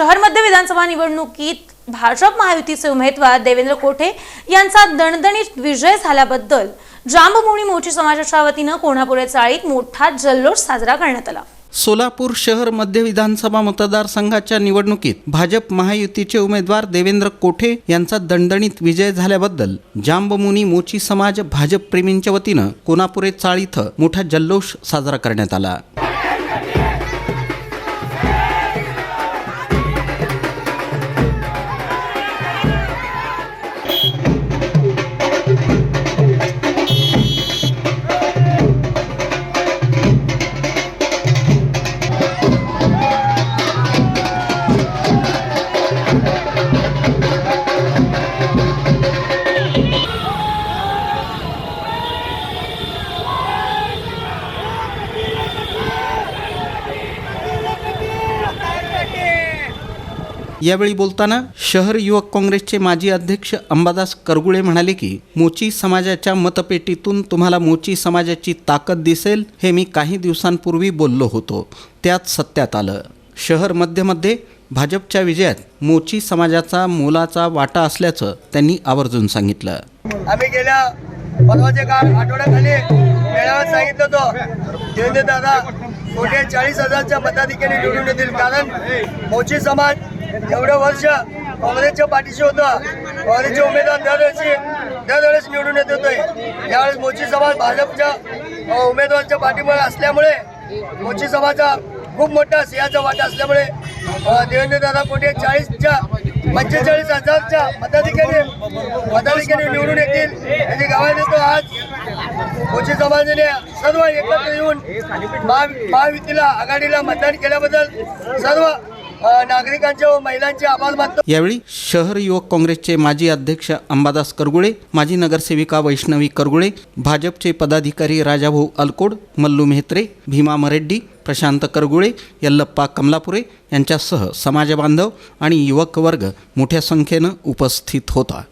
शहर मध्य विधानसभा निवडणुकीत भाजप महायुतीचे उमेदवार देवेंद्र कोठे यांचा दणदणीत विजय झाल्याबद्दल जांबमुनी मोची समाजाच्या वतीनं कोल्हापुरे चाळीत मोठा जल्लोष साजरा करण्यात आला. सोलापूर शहर मध्य विधानसभा मतदारसंघाच्या निवडणुकीत भाजप महायुतीचे उमेदवार देवेंद्र कोठे यांचा दणदणीत विजय झाल्याबद्दल जांबमुनी मोची समाज भाजप प्रेमींच्या वतीनं कोनापुरे चाळ इथं मोठा जल्लोष साजरा करण्यात आला. यावेळी बोलताना शहर युवक काँग्रेसचे माजी अध्यक्ष अंबादास करगुळे म्हणाले की मोची समाजाच्या मतपेटीतून तुम्हाला मोची समाजाची ताकद दिसेल हे मी काही दिवसांपूर्वी बोललो होतो. त्यात सत्यात आलं. शहर मध्यमध्ये भाजपच्या विजयात मोची समाजाचा मोलाचा वाटा असल्याचं त्यांनी आवर्जून सांगितलं. आम्ही गेल्या परवाच्या काळ आठवड्याखाली मेळाव्यात सांगितलं होतं. देवेंद्र दादा कोटी चाळीस हजारच्या मताधिकारी निवडून येतील. कारण मोची समाज एवढं वर्ष काँग्रेसच्या पाठीशी होतं. काँग्रेसचे उमेदवार दरवर्षी दरवेळेस निवडून येत होते यावेळेस मोची समाज भाजपच्या उमेदवारांच्या उमेदवाराच्या पाठीमुळे असल्यामुळे मोची समाजाचा खूप मोठा सिंहाचा वाटा असल्यामुळे अ, देवेंद्र दादा कोटे चाळीसच्या पंचेचाळीस हजारच्या मताधिकारी मताधिकारी निवडून येतील. याची गावात येतो आज. मोची समाजाने सर्व एकत्र येऊन महा महायुतीला आघाडीला मतदान केल्याबद्दल सर्व नागरिकांचे व महिलांचे आभार मानतो. यावेळी शहर युवक काँग्रेसचे माजी अध्यक्ष अंबादास करगुळे माजी नगरसेविका वैष्णवी करगुळे भाजपचे पदाधिकारी राजाभाऊ अलकोड मल्लू मेहत्रे भीमा मरेड्डी प्रशांत करगुळे यल्लप्पा कमलापुरे यांच्यासह समाजबांधव आणि युवक वर्ग मोठ्या संख्येनं उपस्थित होता.